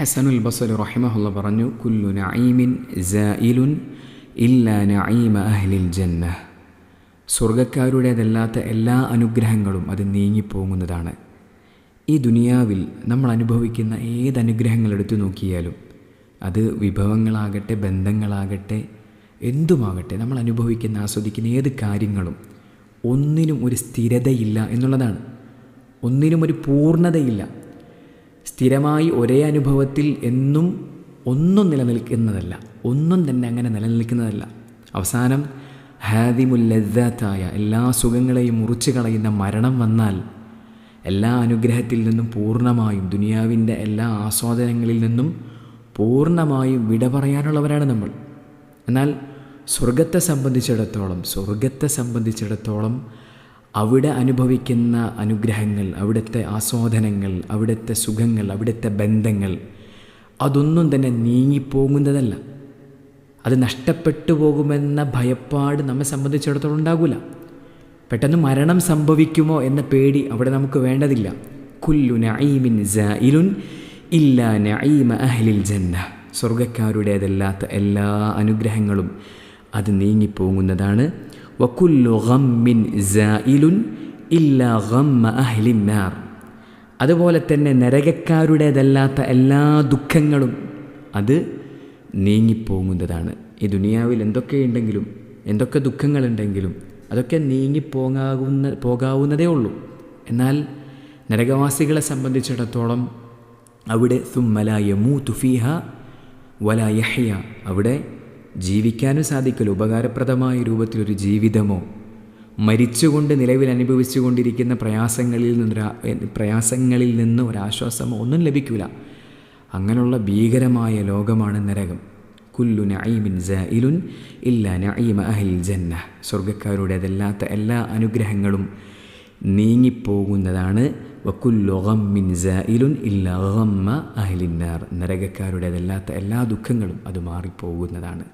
Hasanul Basel റഹിമഹുല്ല പറഞ്ഞു കുല്ലു നഈമിൻ ജായിലുൻ ഇല്ല നഈമ അഹ്ലിൽ ജന്ന സ്വർഗക്കാരുടേതല്ലാത്ത എല്ലാ അനുഗ്രഹങ്ങളും അത് നീങ്ങിപ്പോകുന്നതാണ്. ഈ ദുനിയാവിൽ നമ്മൾ അനുഭവിക്കുന്ന ഏത് അനുഗ്രഹങ്ങൾ എടുത്തു നോക്കിയാലും അത് വിഭവങ്ങളാകട്ടെ ബന്ധങ്ങളാകട്ടെ എന്തുമാകട്ടെ നമ്മൾ അനുഭവിക്കുന്ന ആസ്വദിക്കുന്ന ഏത് കാര്യങ്ങളും ഒന്നിനും ഒരു സ്ഥിരതയില്ല എന്നുള്ളതാണ്. ഒന്നിനും ഒരു പൂർണതയില്ല. സ്ഥിരമായി ഒരേ അനുഭവത്തിൽ എന്നും ഒന്നും നിലനിൽക്കുന്നതല്ല. ഒന്നും തന്നെ അങ്ങനെ നിലനിൽക്കുന്നതല്ല. അവസാനം ഹാദിമുല്ലത്തായ എല്ലാ സുഖങ്ങളെയും മുറിച്ചു കളയുന്ന മരണം വന്നാൽ എല്ലാ അനുഗ്രഹത്തിൽ നിന്നും പൂർണമായും ദുനിയാവിന്റെ എല്ലാ ആസ്വാദനങ്ങളിൽ നിന്നും പൂർണമായും വിട പറയാനുള്ളവരാണ് നമ്മൾ. എന്നാൽ സ്വർഗത്തെ സംബന്ധിച്ചിടത്തോളം സ്വർഗത്തെ സംബന്ധിച്ചിടത്തോളം അവിടെ അനുഭവിക്കുന്ന അനുഗ്രഹങ്ങൾ അവിടുത്തെ ആസ്വാദനങ്ങൾ അവിടുത്തെ സുഖങ്ങൾ അവിടുത്തെ ബന്ധങ്ങൾ അതൊന്നും തന്നെ നീങ്ങിപ്പോകുന്നതല്ല. അത് നഷ്ടപ്പെട്ടു പോകുമെന്ന ഭയപ്പാട് നമ്മെ സംബന്ധിച്ചിടത്തോളം ഉണ്ടാകില്ല പെട്ടെന്ന് മരണം സംഭവിക്കുമോ എന്ന പേടി അവിടെ നമുക്ക് വേണ്ടതില്ല. കുല്ലു നഈമിൻ ജായിലുൻ ഇല്ല നഈമ അഹ്ലിൽ ജന്ന. സ്വർഗക്കാരുടേതല്ലാത്ത എല്ലാ അനുഗ്രഹങ്ങളും അത് നീങ്ങിപ്പോകുന്നതാണ്. വക്കുല്ലു ഗമ്മിൻ ജായിലുൻ ഇല്ല ഗമ്മ അഹ്ലിൻ നാർ. അതുപോലെ തന്നെ നരകക്കാരുടേതല്ലാത്ത എല്ലാ ദുഃഖങ്ങളും അത് നീങ്ങിപ്പോകുന്നതാണ്. ഈ ദുനിയാവിൽ എന്തൊക്കെ ഉണ്ടെങ്കിലും എന്തൊക്കെ ദുഃഖങ്ങളുണ്ടെങ്കിലും അതൊക്കെ നീങ്ങിപ്പോകാവുന്ന പോകാവുന്നതേ ഉള്ളൂ. എന്നാൽ നരകവാസികളെ സംബന്ധിച്ചിടത്തോളം അവിടെ സുമ്മല യമൂ തുഫീഹ വല അവിടെ ജീവിക്കാനും സാധിക്കൽ ഉപകാരപ്രദമായ രൂപത്തിലൊരു ജീവിതമോ? മരിച്ചുകൊണ്ട് നിലവിൽ അനുഭവിച്ചുകൊണ്ടിരിക്കുന്ന പ്രയാസങ്ങളിൽ നിന്നൊരു പ്രയാസങ്ങളിൽ നിന്ന് ഒരാശ്വാസമോ ഒന്നും ലഭിക്കില്ല അങ്ങനെയുള്ള ഭീകരമായ ലോകമാണ് നരകം. കുല്ലു നഈമിൻ ജഇലുൻ ഇല്ല നഈമ അഹിൽ ജന്ന. സ്വർഗക്കാരുടേതല്ലാത്ത എല്ലാ അനുഗ്രഹങ്ങളും നീങ്ങിപ്പോകുന്നതാണ്. വക്കുല്ലു മിൻ ജായിലുൻ ഇല്ല ഗമ്മ അഹിലിന്നാർ നരകക്കാരുടേതല്ലാത്ത എല്ലാ ദുഃഖങ്ങളും അത് മാറിപ്പോകുന്നതാണ്.